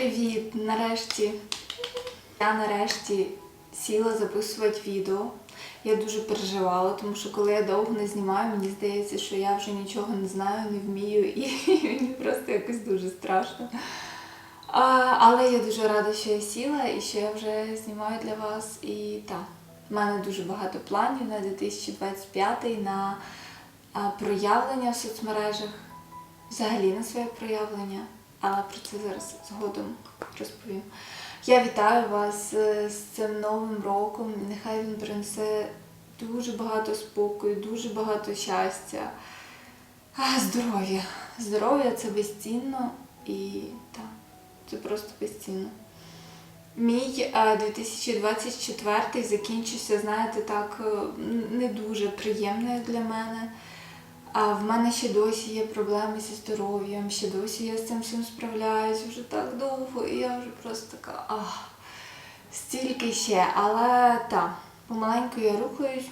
Привіт! Нарешті я нарешті сіла записувати відео. Я дуже переживала, тому що коли я довго не знімаю, мені здається, що я вже нічого не знаю, не вмію, і мені просто якось дуже страшно. А, але я дуже рада, що я сіла і що я вже знімаю для вас. І так, в мене дуже багато планів на 2025 на проявлення в соцмережах, взагалі на своє проявлення, але про це зараз згодом розповім. Я вітаю вас е, з цим новим роком. Нехай він принесе дуже багато спокою, дуже багато щастя, а, здоров'я. Здоров'я це безцінно і так, це просто безцінно. Мій е, 2024 закінчився, знаєте, так е, не дуже приємно для мене. А в мене ще досі є проблеми зі здоров'ям, ще досі я з цим всім справляюсь вже так довго, і я вже просто така ах, стільки ще. Але так, помаленьку я рухаюсь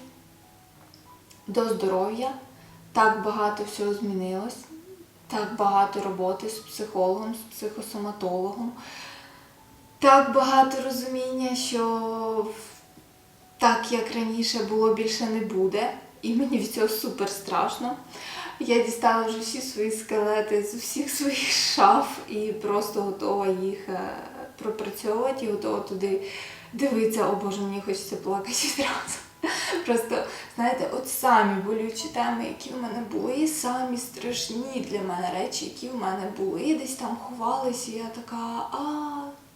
до здоров'я. Так багато всього змінилось, так багато роботи з психологом, з психосоматологом, так багато розуміння, що так, як раніше було, більше не буде. І мені від цього супер страшно. Я дістала вже всі свої скелети з усіх своїх шаф і просто готова їх е, пропрацьовувати і готова туди дивитися. О Боже, мені хочеться плакати відразу. Просто, знаєте, от самі болючі теми, які в мене були, самі страшні для мене речі, які в мене були, десь там ховалися, і я така, а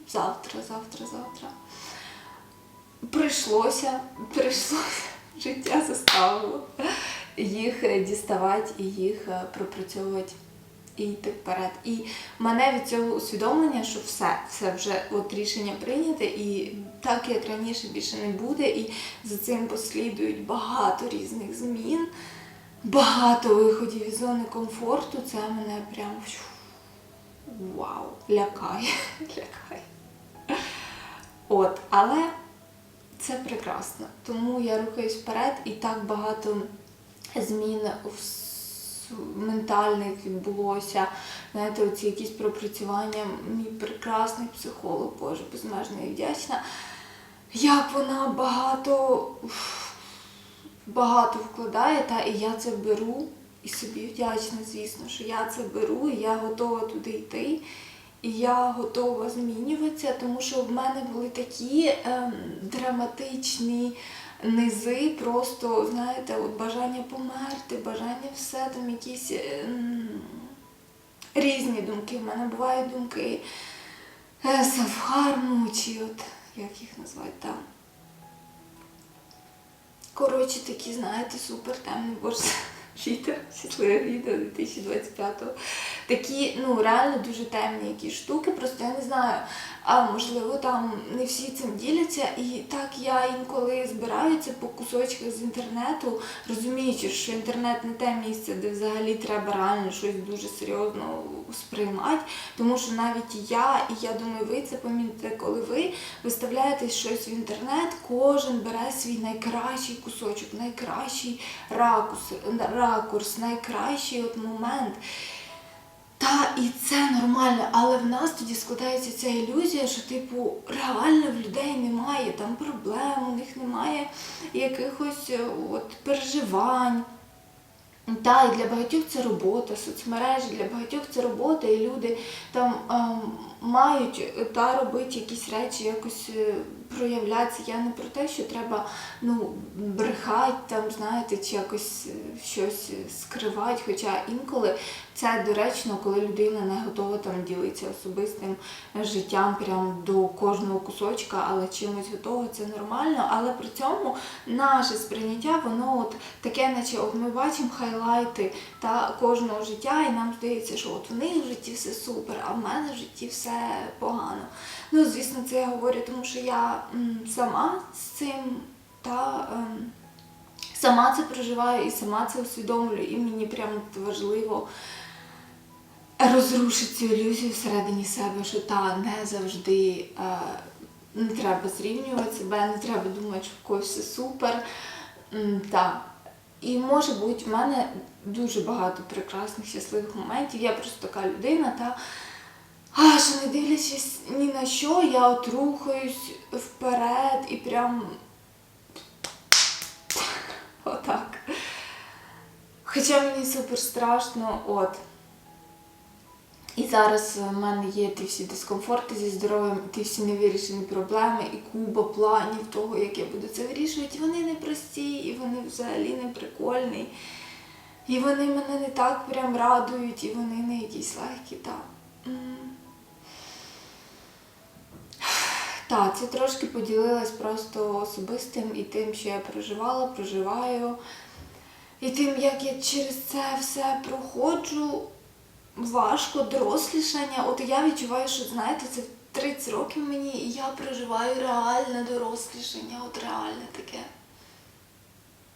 завтра, завтра, завтра. Прийшлося, прийшлося, життя заставило їх е, діставати і їх е, пропрацьовувати і йти вперед. І мене від цього усвідомлення, що все, все вже от рішення прийняте, і так як раніше більше не буде, і за цим послідують багато різних змін, багато виходів із зони комфорту, це мене прям вау, лякає, лякає. От, але це прекрасно. Тому я рухаюсь вперед і так багато змін ментальних відбулося. Знаєте, оці якісь пропрацювання. Мій прекрасний психолог, Боже, безмежно їй вдячна. Як вона багато, багато вкладає, та і я це беру і собі вдячна, звісно, що я це беру, і я готова туди йти. І я готова змінюватися, тому що в мене були такі ем, драматичні низи, просто, знаєте, от бажання померти, бажання все, там якісь ем, різні думки. В мене бувають думки е, савхарму, чи от, як їх назвати там. Коротше, такі, знаєте, супер темні боже. Вітер, щасливе відео 2025-го. Такі, ну, реально дуже темні якісь штуки, просто я не знаю, а можливо там не всі цим діляться. І так я інколи збираю по кусочках з інтернету, розуміючи, що інтернет не те місце, де взагалі треба реально щось дуже серйозно сприймати. Тому що навіть я, і я думаю, ви це помітите, коли ви виставляєте щось в інтернет, кожен бере свій найкращий кусочок, найкращий ракурс найкращий от момент. Та і це нормально, але в нас тоді складається ця ілюзія, що типу реально в людей немає там проблем, у них немає якихось е, от переживань. Та, і для багатьох це робота, соцмережі, для багатьох це робота, і люди там ем, мають е, та робити якісь речі, якось е, проявлятися. Я не про те, що треба ну, брехати, там, знаєте, чи якось щось скривати. Хоча інколи це доречно, коли людина не готова там ділитися особистим життям прям до кожного кусочка, але чимось готова, це нормально. Але при цьому наше сприйняття, воно от таке, наче от ми бачимо хайлайти та кожного життя, і нам здається, що от в них в житті все супер, а в мене в житті все погано. Ну, звісно, це я говорю, тому що я м, сама з цим та. ем, Сама це проживаю і сама це усвідомлюю, і мені прям важливо розрушити цю ілюзію всередині себе, що та не завжди е, не треба зрівнювати себе, не треба думати, що в когось все супер. Та. І може бути, в мене дуже багато прекрасних щасливих моментів. Я просто така людина, та А, що не дивлячись ні на що, я от рухаюсь вперед і прям отак. Хоча мені супер страшно, от. І зараз в мене є ті всі дискомфорти зі здоров'ям, ті всі невирішені проблеми і куба планів того, як я буду це вирішувати. І вони не прості, і вони взагалі не прикольні. І вони мене не так прям радують, і вони не якісь легкі, так. Так, це трошки поділилась просто особистим і тим, що я проживала, проживаю. І тим, як я через це все проходжу, важко, дорослішання. От я відчуваю, що знаєте, це 30 років мені, і я проживаю реальне дорослішання, от реальне таке.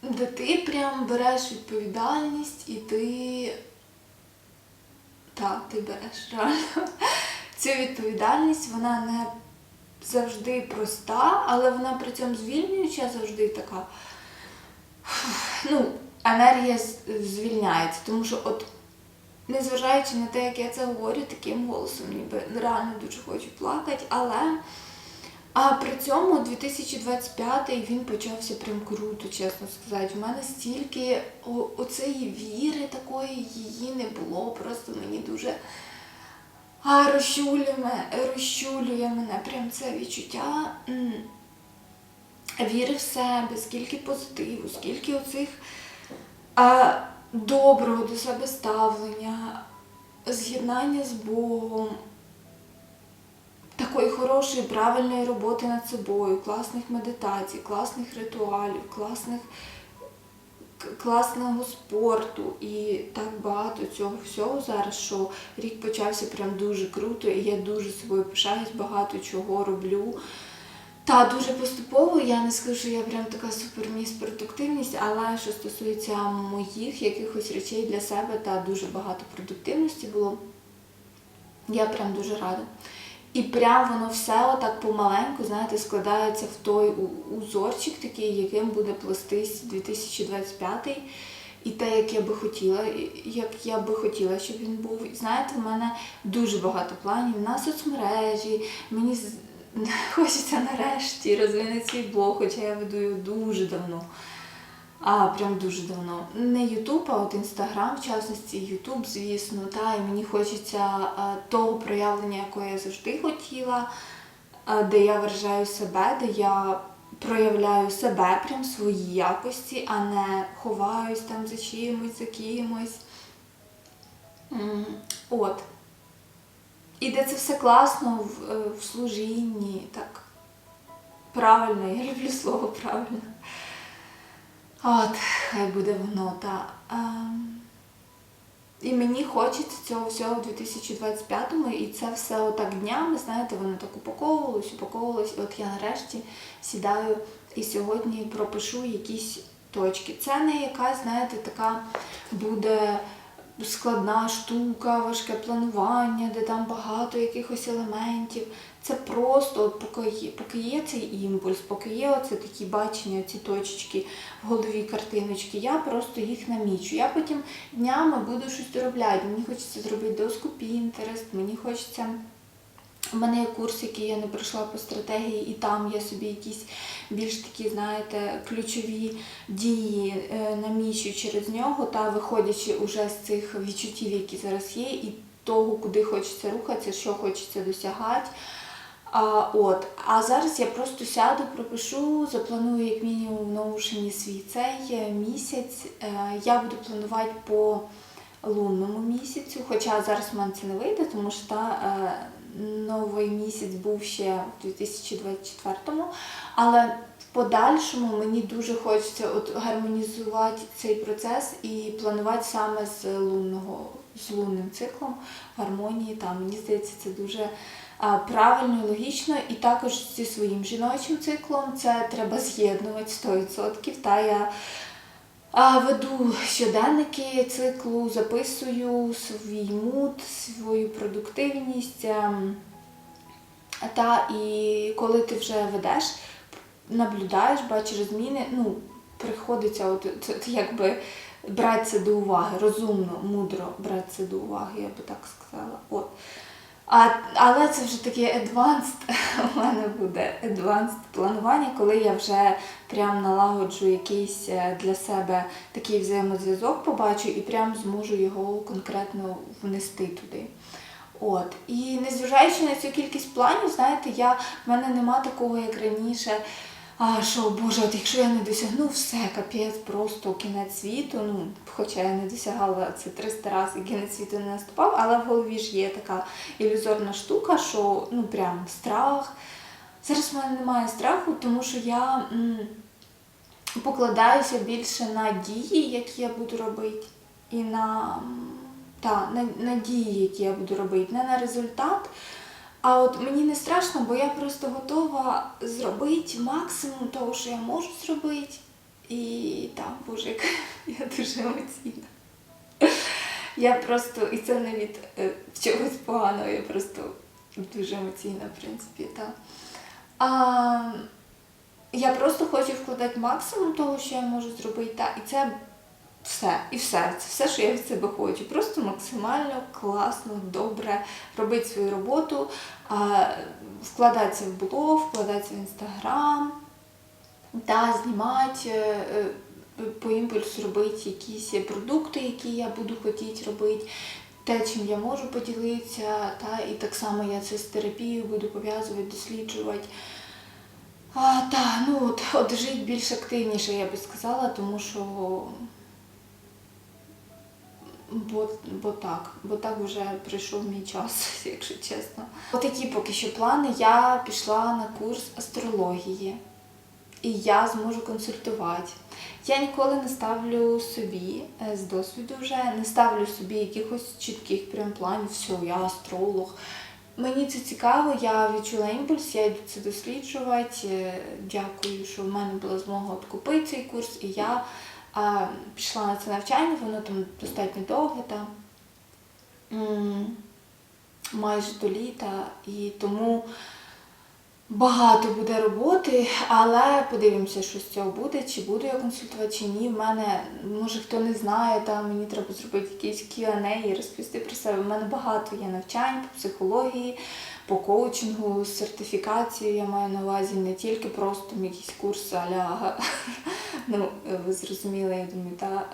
Де ти прям береш відповідальність і ти. Так, ти береш реально. Цю відповідальність, вона не завжди проста, але вона при цьому звільнююча завжди така. Ну, енергія звільняється, тому що от незважаючи на те, як я це говорю, таким голосом ніби реально дуже хочу плакати, але а при цьому 2025 він почався прям круто, чесно сказати. У мене стільки оцеї віри такої її не було. Просто мені дуже а, розчулює, розчулює мене прям це відчуття віри в себе, скільки позитиву, скільки оцих а, доброго до себе ставлення, з'єднання з Богом, такої хорошої, правильної роботи над собою, класних медитацій, класних ритуалів, класних, класного спорту і так багато цього всього зараз, що рік почався прям дуже круто, і я дуже собою пишаюсь, багато чого роблю. Та дуже поступово, я не скажу, що я прям така суперміс продуктивність, але що стосується моїх якихось речей для себе, та дуже багато продуктивності було. Я прям дуже рада. І прям воно все отак помаленьку, знаєте, складається в той узорчик такий, яким буде плестись 2025 і те, як я би хотіла, як я би хотіла, щоб він був. Знаєте, в мене дуже багато планів на соцмережі. Мені хочеться нарешті розвинути свій блог, хоча я веду його дуже давно. А, прям дуже давно. Не Ютуб, а от Інстаграм, в частності Ютуб, звісно, та, і мені хочеться а, того проявлення, якого я завжди хотіла, а, де я виражаю себе, де я проявляю себе, прям свої якості, а не ховаюсь там за чимось, за кимось. От. І де це все класно в, е, в служінні, так. Правильно, я люблю слово правильно. От, хай буде воно, та. Ем, і мені хочеться цього всього в 2025-му, і це все отак днями, знаєте, воно так упаковувалось, упаковувалось, і от я нарешті сідаю і сьогодні пропишу якісь точки. Це не якась, знаєте, така буде складна штука, важке планування, де там багато якихось елементів. Це просто, поки є, поки є цей імпульс, поки є оце такі бачення, ці точечки в голові картиночки, я просто їх намічу. Я потім днями буду щось доробляти. Мені хочеться зробити доску Pinterest, мені хочеться. У мене є курс, який я не пройшла по стратегії, і там я собі якісь більш такі, знаєте, ключові дії е, намічу через нього, та виходячи уже з цих відчуттів, які зараз є, і того, куди хочеться рухатися, що хочеться досягати. А, от. а зараз я просто сяду, пропишу, запланую як мінімум в Notion свій цей е, місяць. Е, Я буду планувати по лунному місяцю, хоча зараз в мене це не вийде, тому що та, новий місяць був ще в 2024-му. Але в подальшому мені дуже хочеться от гармонізувати цей процес і планувати саме з лунного, з лунним циклом гармонії. Там мені здається, це дуже правильно і логічно. І також зі своїм жіночим циклом це треба з'єднувати 100%. Та я а, Веду щоденники циклу, записую свій мут, свою продуктивність. ем, Та і коли ти вже ведеш, наблюдаєш, бачиш зміни, ну, приходиться от, це якби брати це до уваги, розумно, мудро брати це до уваги, я би так сказала. От. А, але це вже таке advanced, у мене буде advanced планування, коли я вже прям налагоджу якийсь е, для себе такий взаємозв'язок, побачу і прям зможу його конкретно внести туди. От. І незважаючи на цю кількість планів, знаєте, я, в мене нема такого, як раніше. А що, Боже, от якщо я не досягну, все, капець, просто кінець світу. Ну, хоча я не досягала це 300 разів, і кінець світу не наступав, але в голові ж є така ілюзорна штука, що ну прям страх. Зараз в мене немає страху, тому що я м, покладаюся більше на дії, які я буду робити, і на, та, на, на дії, які я буду робити, не на результат. А от мені не страшно, бо я просто готова зробити максимум того, що я можу зробити. І так, боже, я дуже емоційна. Я просто, і це не від чогось поганого, я просто дуже емоційна, в принципі, так. А, я просто хочу вкладати максимум того, що я можу зробити, та, і це все, і все. Це все, що я від себе хочу. Просто максимально класно, добре робити свою роботу, вкладатися в блог, вкладатися в інстаграм, та знімати. е, е, По імпульсу робити якісь продукти, які я буду хотіти робити, те, чим я можу поділитися, та, і так само я це з терапією буду пов'язувати, досліджувати. А, та, ну от, от жити більш активніше, я би сказала, тому що Бо, бо так, бо так вже прийшов мій час, якщо чесно. Отакі поки що плани. Я пішла на курс астрології, і я зможу консультувати. Я ніколи не ставлю собі е, з досвіду вже, не ставлю собі якихось чітких прям планів, все, я астролог. Мені це цікаво, я відчула імпульс, я йду це досліджувати. Е, Дякую, що в мене була змога купити цей курс, і я а, пішла на це навчання, воно там достатньо довге, там, майже до літа, і тому багато буде роботи, але подивимося, що з цього буде, чи буду я консультувати, чи ні. В мене, може хто не знає, там мені треба зробити якийсь Q&A і розповісти про себе. У мене багато є навчань по психології, по коучингу, сертифікацію я маю на увазі не тільки просто якісь курси аля, ну, ви зрозуміли, я думаю, та,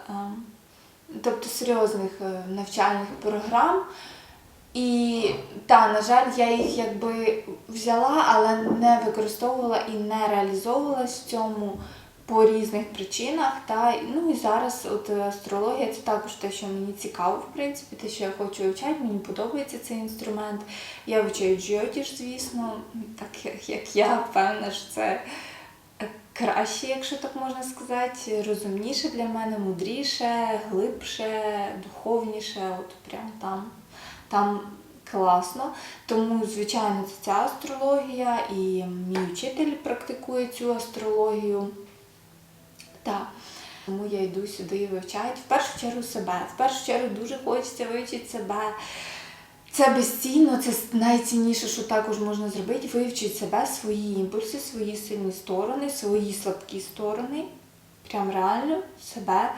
тобто серйозних е, навчальних програм. І та, на жаль, я їх якби взяла, але не використовувала і не реалізовувала в цьому по різних причинах. Та, ну і зараз от астрологія це також те, що мені цікаво, в принципі, те, що я хочу вивчати, мені подобається цей інструмент. Я вивчаю джйотіш, звісно, так як я певна, що це краще, якщо так можна сказати, розумніше для мене, мудріше, глибше, духовніше, от прям там, там класно. Тому, звичайно, це ця астрологія, і мій вчитель практикує цю астрологію. Так. Тому я йду сюди вивчати в першу чергу себе. В першу чергу дуже хочеться вивчити себе. Це безцінно, це найцінніше, що також можна зробити, вивчити себе, свої імпульси, свої сильні сторони, свої слабкі сторони. Прям реально себе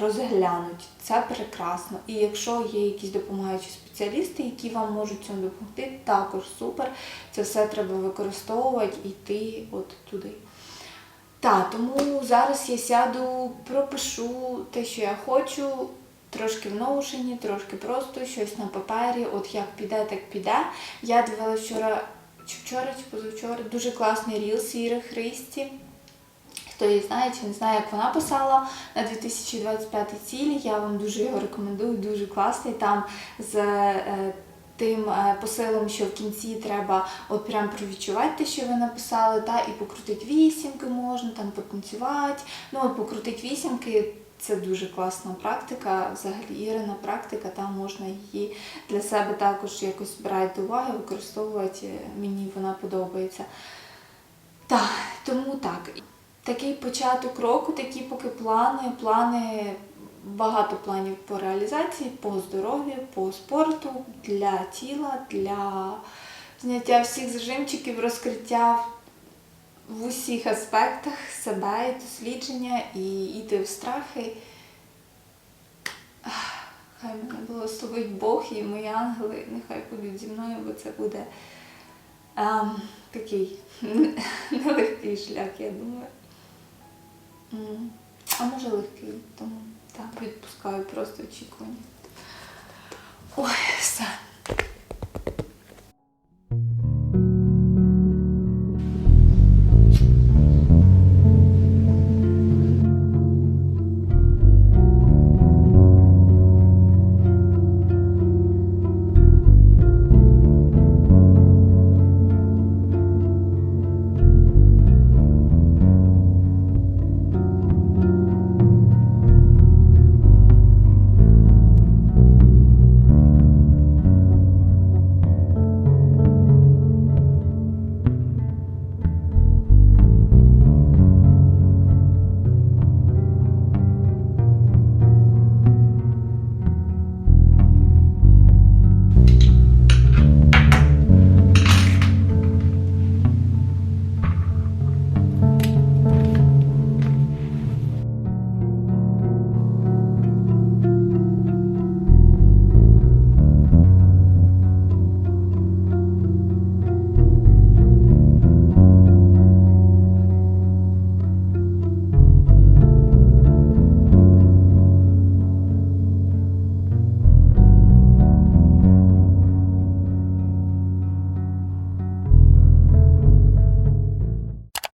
розглянуть. Це прекрасно. І якщо є якісь допомагаючі спеціалісти, які вам можуть цьому допомогти, також супер. Це все треба використовувати і йти от туди. Так, тому зараз я сяду, пропишу те, що я хочу, трошки в ноушені, трошки просто щось на папері. От як піде, так піде. Я дивилася вчора, чи вчора, чи позавчора, дуже класний рілс Іри Христі. Хто її знає чи не знає, як вона писала на 2025 цілі, я вам дуже його рекомендую, дуже класний. Там з е, тим е, посилом, що в кінці треба от прям провідчувати те, що ви написали, та, і покрутити вісімки можна, там потанцювати. Ну, от покрутити вісімки. Це дуже класна практика, взагалі Ірина практика, там можна її для себе також якось брати до уваги, використовувати. Мені вона подобається. Так, тому так. Такий початок року, такі поки плани, плани, багато планів по реалізації, по здоров'ю, по спорту, для тіла, для зняття всіх зажимчиків, розкриття в усіх аспектах себе і дослідження, і йти в страхи. Хай мене благословить Бог і мої ангели, нехай будуть зі мною, бо це буде ем, такий нелегкий шлях, я думаю. А може легкий, тому так, відпускаю просто очікування. Ой, все.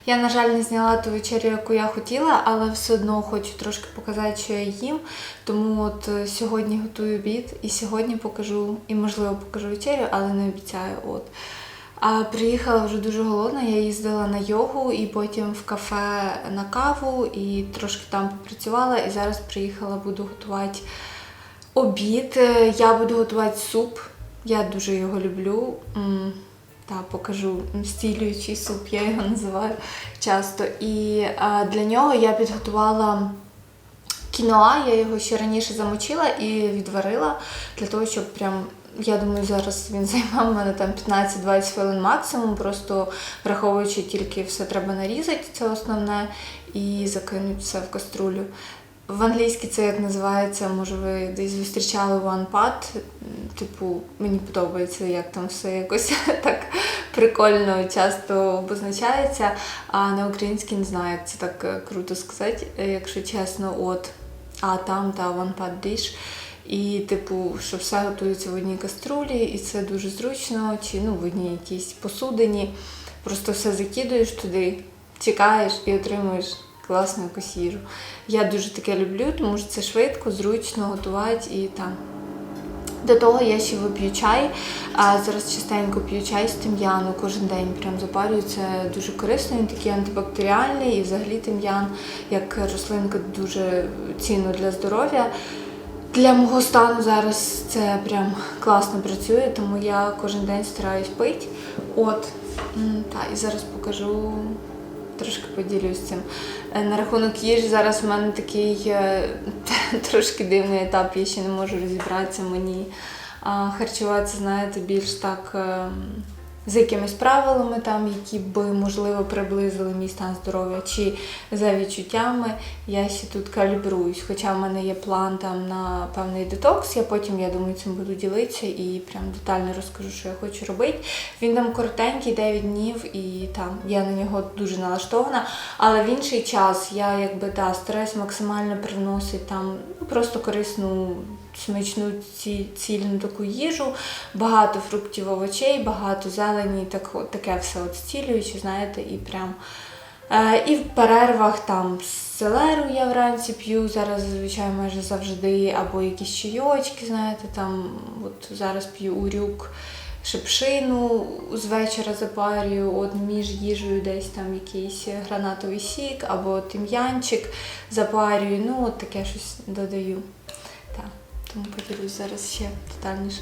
Я, на жаль, не зняла ту вечерю, яку я хотіла, але все одно хочу трошки показати, що я їм. Тому от е, сьогодні готую обід і сьогодні покажу, і можливо покажу вечерю, але не обіцяю. От. А приїхала вже дуже голодна, я їздила на йогу і потім в кафе на каву і трошки там попрацювала. І зараз приїхала, буду готувати обід. Е, Я буду готувати суп. Я дуже його люблю. Та покажу стілюючий суп, я його називаю часто. І а, для нього я підготувала кіноа, я його ще раніше замочила і відварила для того, щоб прям. Я думаю, зараз він займав мене там 15-20 хвилин максимум, просто враховуючи тільки все треба нарізати, це основне, і закинути все в каструлю. В англійській це як називається, може ви десь зустрічали one pot. Типу, мені подобається, як там все якось так прикольно часто обозначається. А на українській не знаю, як це так е, круто сказати, е, якщо чесно, от. А там та one pot dish. І, типу, що все готується в одній каструлі, і це дуже зручно, чи ну, в одній якійсь посудині. Просто все закидуєш туди, чекаєш і отримуєш класну якусь. Я дуже таке люблю, тому що це швидко, зручно готувати і там. До того я ще вип'ю чай. А зараз частенько п'ю чай з тим'яну кожен день. Прям запарюю. Це дуже корисно, він такий антибактеріальний і взагалі тим'ян, як рослинка, дуже цінно для здоров'я. Для мого стану зараз це прям класно працює, тому я кожен день стараюсь пити. От, та, і зараз покажу, трошки поділюсь цим. Е, На рахунок їжі зараз в мене такий е, трошки дивний етап, я ще не можу розібратися мені. Харчуватися, знаєте, більш так за якимись правилами, там, які би, можливо, приблизили мій стан здоров'я, чи за відчуттями. Я ще тут калібруюсь. Хоча в мене є план там на певний детокс, я потім, я думаю, цим буду ділитися і прям детально розкажу, що я хочу робити. Він там коротенький, 9 днів, і там я на нього дуже налаштована. Але в інший час я якби да, стараюсь максимально привносити там ну, просто корисну смачну ці, цільну таку їжу, багато фруктів, овочей, багато зелені, так, таке все от зцілююче, знаєте, і прям. Е, і в перервах там селеру я вранці п'ю, зараз зазвичай майже завжди, або якісь чайочки, знаєте, там от зараз п'ю урюк, шипшину з вечора запарюю, от між їжею десь там якийсь гранатовий сік, або тим'янчик запарюю, ну от таке щось додаю. Так, тому поділюсь зараз ще детальніше.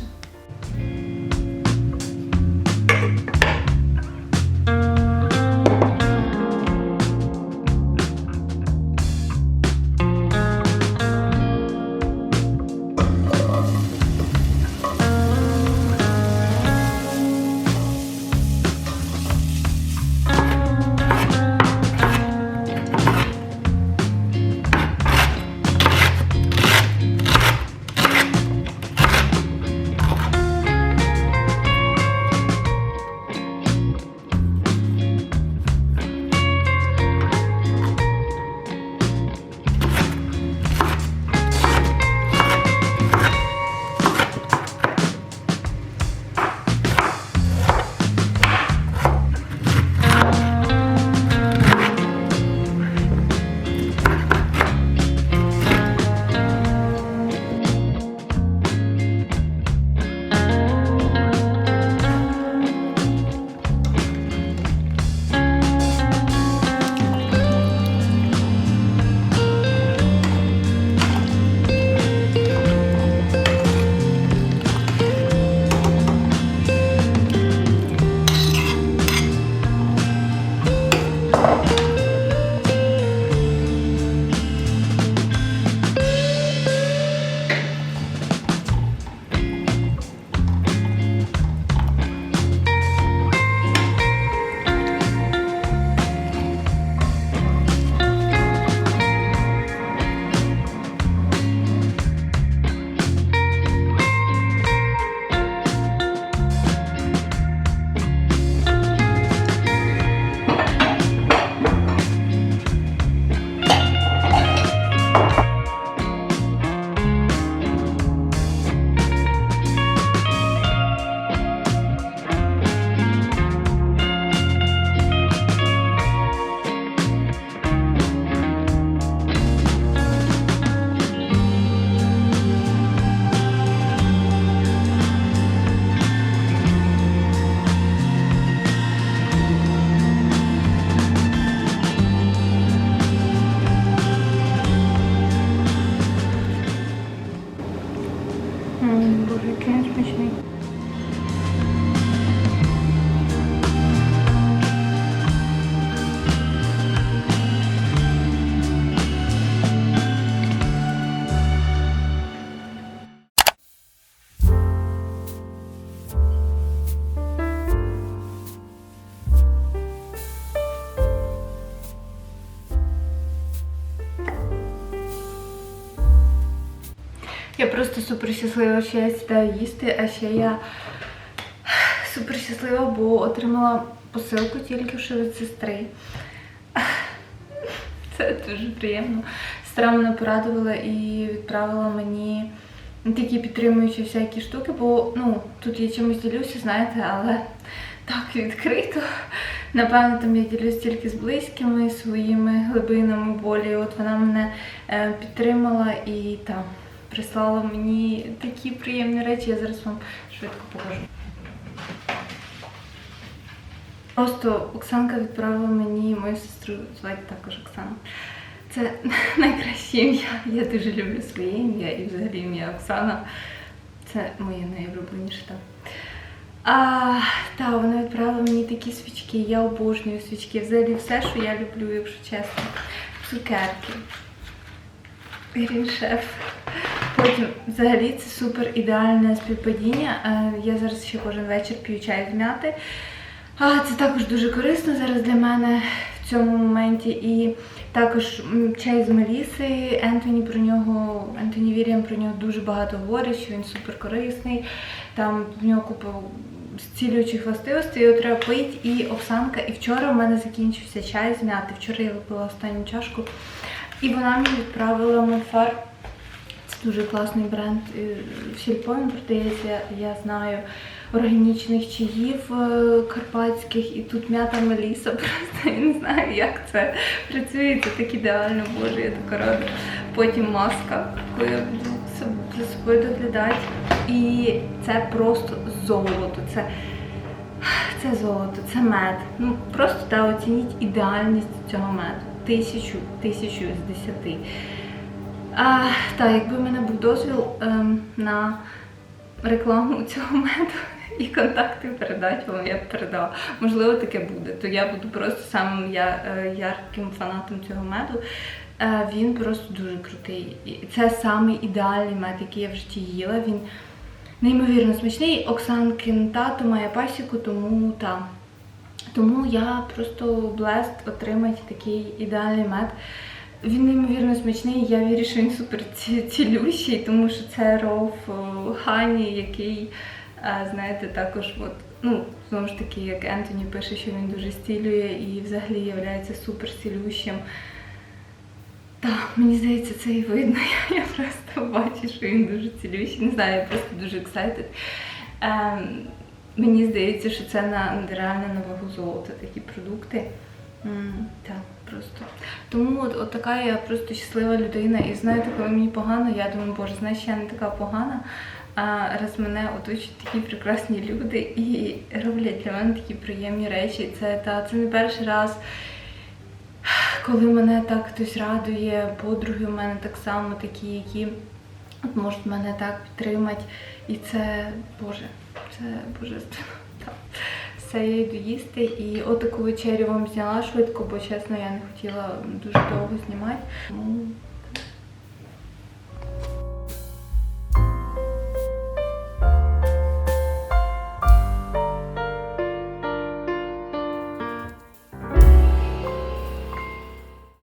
Я просто супер щаслива, що я сідаю їсти, а ще я супер щаслива, бо отримала посилку тільки що від сестри. Це дуже приємно. Сестра мене порадувала і відправила мені такі підтримуючі всякі штуки, бо ну, тут я чимось ділюся, знаєте, але так відкрито. Напевно, там я ділюсь тільки з близькими своїми глибинами болі. От вона мене е, підтримала і там прислала мені такі приємні речі. Я зараз вам швидко покажу. Просто Оксанка відправила мені мою сестру, звати також Оксана. Це найкраще ім'я. Я дуже люблю своє ім'я і взагалі ім'я Оксана. Це моє найулюбленіше. А, та, вона відправила мені такі свічки. Я обожнюю свічки. Взагалі все, що я люблю, якщо чесно. Цукерки. Гріншеф. Потім, взагалі, це супер ідеальне співпадіння. Е, Я зараз ще кожен вечір п'ю чай з м'яти. А, це також дуже корисно зараз для мене в цьому моменті. І також чай з Меліси. Ентоні про нього, Ентоні Віріам про нього дуже багато говорить, що він супер корисний. Там в нього купа зцілюючих властивостей, його треба пити. І Оксанка. І вчора в мене закінчився чай з м'яти. Вчора я випила останню чашку. І вона мені відправила Монфар. Дуже класний бренд. е, В сільпо він продається, я знаю, органічних чаїв е, карпатських, і тут м'ята Меліса. Просто я не знаю, як це працює. Це так ідеально, боже, я така рада. Потім маска, яку я буду за собою доглядати. І це просто золото. Це, це золото, це мед. Ну просто та оцініть ідеальність цього меду. Тисячу, тисячу з десяти. Так, якби в мене був дозвіл ем, на рекламу цього меду і контакти передати вам, я б передала. Можливо, таке буде. То я буду просто самим е, ярким фанатом цього меду. Е, він просто дуже крутий. Це самий ідеальний мед, який я в житті їла. Він неймовірно смачний. Оксанкин тато має пасіку, тому там. Тому я просто блест отримати такий ідеальний мед. Він неймовірно смачний, я вірю, що він супер цілющий, тому що це ров Хані, який, е, знаєте, також, от, ну, знову ж таки, як Ентоні пише, що він дуже стілює і взагалі є супер цілющим. Так, мені здається, це і видно. Я, я просто бачу, що він дуже цілющий. Не знаю, я просто дуже excited. Ем, мені здається, що це на реально на вагу золота такі продукти. Так, просто. Тому от, от така я просто щаслива людина. І знаєте, коли мені погано, я думаю, боже, знаєш, я не така погана. А раз мене оточують такі прекрасні люди і роблять для мене такі приємні речі. Це та це не перший раз, коли мене так хтось радує, подруги у мене так само такі, які от можуть мене так підтримати. І це, Боже, це божественно. Все, я йду їсти. І отаку вечерю вам зняла швидко, бо чесно, я не хотіла дуже довго знімати.